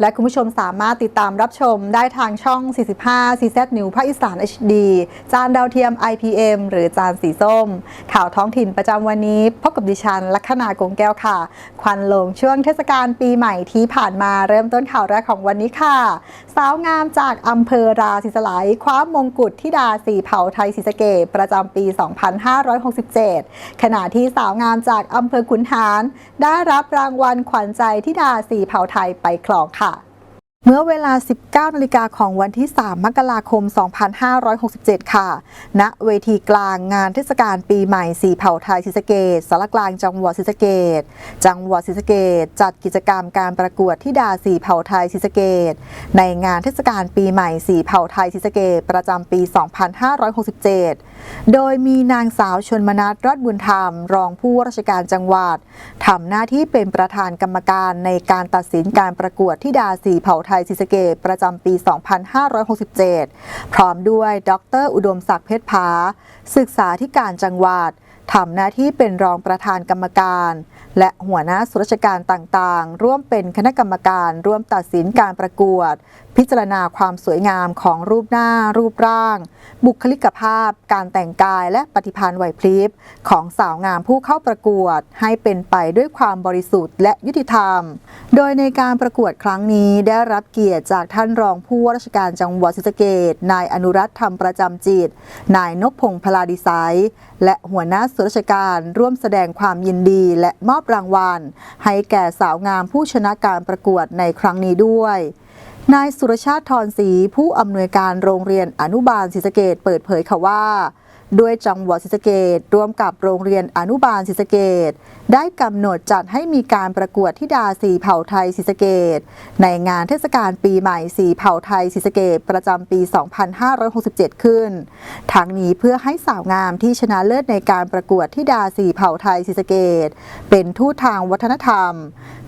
และคุณผู้ชมสามารถติดตามรับชมได้ทางช่อง 45 CZ New ภาคอีสาน HD จานดาวเทียม IPM หรือจานสีส้ม ข่าวท้องถิ่นประจำวันนี้ พบกับดิฉัน ลัคนากงแก้วค่ะ ควันลงช่วงเทศกาลปีใหม่ที่ผ่านมาเริ่มต้นข่าวแรกของวันนี้ค่ะ สาวงามจากอำเภอราศีสไลยคว้ามงกุฎที่ดาสีเผาไทยศรีสะเกดประจำปี 2567 ขณะที่สาวงามจากอำเภอขุนหาร ได้รับรางวัลขวัญใจที่ดาสีเผาไทยไปครองค่ะ เมื่อเวลา 19นาฬิกาของวันที่ 3 มกราคม 2567 ค่ะ ณ เวทีกลางงานเทศกาลปีใหม่สีเผ่าไทยศรีสะเกดสารกลางจังหวัดศรีสะเกดจังหวัดศรีสะเกดจัดกิจกรรมการประกวดที่ดาสีเผ่าไทยศรีสะเกดในงานเทศกาลปีใหม่สีเผ่าไทยศรีสะเกดประจำปี 2567 โดยมีนางสาวชนมนัสรอดบุญธรรม รองผู้ว่าราชการจังหวัดทำหน้าที่เป็นประธานกรรมการในการตัดสินการประกวดที่ดาสีเผ่าไทยศรีสเกตประจำปี 2567 พร้อมด้วย ดร อุดมศักดิ์เพชรผา ศึกษาธิการจังหวัดทำหน้าที่เป็นรองประธานกรรมการ และหัวหน้าส่วนราชการต่างๆ ร่วมเป็นคณะกรรมการร่วมตัดสินการประกวด พิจารณาความสวยงามของรูปหน้า รูปร่าง บุคลิกภาพ การแต่งกายและปฏิภาณไหวพริบ ของสาวงามผู้เข้าประกวด ให้เป็นไปด้วยความบริสุทธิ์และยุติธรรม โดยในการประกวดครั้งนี้ได้รับเกียรติจากท่านรองผู้ว่าราชการจังหวัดศรีสะเกดนายอนุรัตน์ธรรมประจำจิต นายนพพงศ์พลาดีไซน์ และหัวหน้าส่วนราชการร่วมแสดงความยินดีและมอบรางวัล ให้แก่สาวงามผู้ชนะการประกวดในครั้งนี้ด้วยนายสุรชาติทรศรีผู้อำนวยการโรงเรียนอนุบาลศรีสะเกดเปิดเผยค่ะว่า ด้วยจังหวัดศรีสะเกดร่วมกับโรงเรียนอนุบาลศรีสะเกดได้กำหนดจัดให้มีการประกวดทิดาสีเผ่าไทยศรีสะเกดในงานเทศกาลปีใหม่สีเผ่าไทยศรีสะเกดประจำปี 2567 ขึ้น ทั้งนี้เพื่อให้สาวงามที่ชนะเลิศในการประกวดทิดาสีเผ่าไทยศรีสะเกดเป็นทูตทางวัฒนธรรม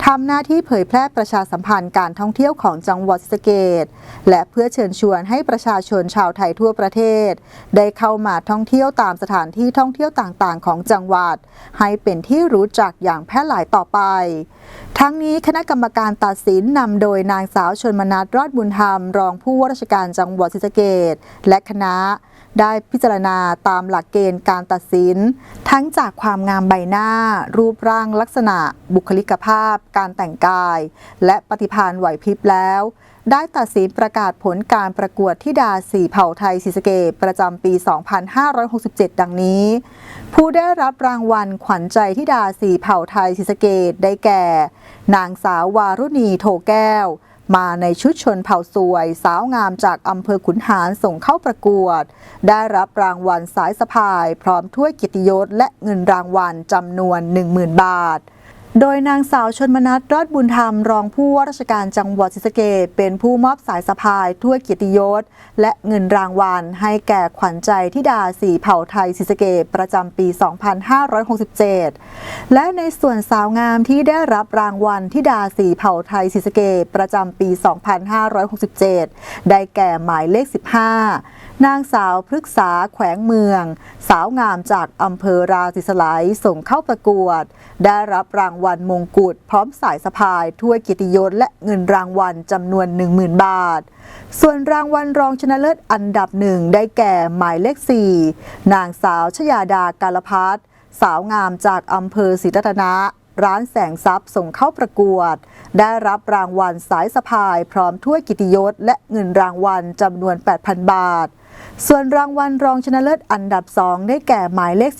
ทำหน้าที่เผยแพร่ประชาสัมพันธ์การท่องเที่ยวของจังหวัดศรีสะเกดและเพื่อเชิญชวนให้ประชาชนชาวไทยทั่วประเทศ ได้เข้ามาท่องเที่ยวตามสถานที่ท่องเที่ยวต่างๆ ของจังหวัด ให้เป็นที่รู้จักอย่างแพร่หลายต่อไป ทั้งนี้คณะกรรมการตัดสินนำโดยนางสาวชนมนัสรอดบุญธรรม รองผู้ว่าราชการจังหวัดศรีสะเกดและคณะได้พิจารณาตามหลักเกณฑ์การตัดสิน ทั้งจากความงามใบหน้า รูปร่างลักษณะ บุคลิกภาพ การแต่งกาย และปฏิภาณไหวพริบแล้ว ได้ตัดสินประกาศผลการประกวดที่ดาสีเผ่าไทยศรีสเกดประจำปี 2567 ดังนี้ ผู้ได้รับรางวัลขวัญใจที่ดาสีเผ่าไทยศรีสเกดได้แก่ นางสาววารุณีโทแก้ว มาในชุดชนเผ่าสวย สาวงามจากอำเภอขุนหารส่งเข้าประกวด ได้รับรางวัลสายสะพาย พร้อมถ้วยกียรติยศและเงินรางวัลจำนวน 10,000 บาท โดยนางสาวชนมนัสรอดบุญธรรม รองผู้ว่าราชการจังหวัดศรีสะเกษเป็นผู้มอบสายสะพายถ้วยเกียรติยศ และเงินรางวัลให้แก่ขวัญใจทิดาสีเผ่าไทยศรีสะเกษประจำปี 2567 และในส่วนสาวงามที่ได้รับรางวัลทิดาสีเผ่าไทยศรีสะเกษประจำปี 2567 ได้แก่หมายเลข 15 นางสาวพฤกษาแขวงเมือง สาวงามจากอำเภอราศีสไลยส่งเข้าประกวด ได้รับรางวัลมงกุฎพร้อมสายสะพายถ้วยกียรติยศและเงินรางวัลจำนวน 10,000 บาท ส่วนรางวัลรองชนะเลิศอันดับหนึ่งได้แก่หมายเลข 4 นางสาวชยาดากาลพัฒน์สาวงามจากอำเภอศรีรัตนะ ร้านแสงทรัพย์ส่งเข้าประกวด ได้รับรางวัลสายสะพายพร้อมถ้วยกิติยศ และเงินรางวัลจำนวน 8,000 บาท ส่วนรางวัลรองชนะเลิศอันดับ 2 ได้แก่หมายเลข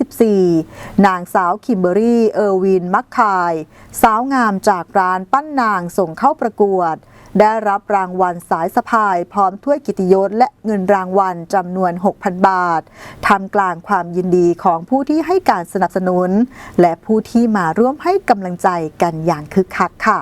14 นางสาวคิมเบอรี่ เออร์วิน มักคาย สาวงามจากร้านปั้นนางส่งเข้าประกวด ได้รับรางวัลสายสะพายพร้อมถ้วยกิติยศและเงินรางวัลจำนวน 6,000 บาททำกลางความยินดีของผู้ที่ให้การสนับสนุน และผู้ที่มาร่วมให้กำลังใจกันอย่างคึกคักค่ะ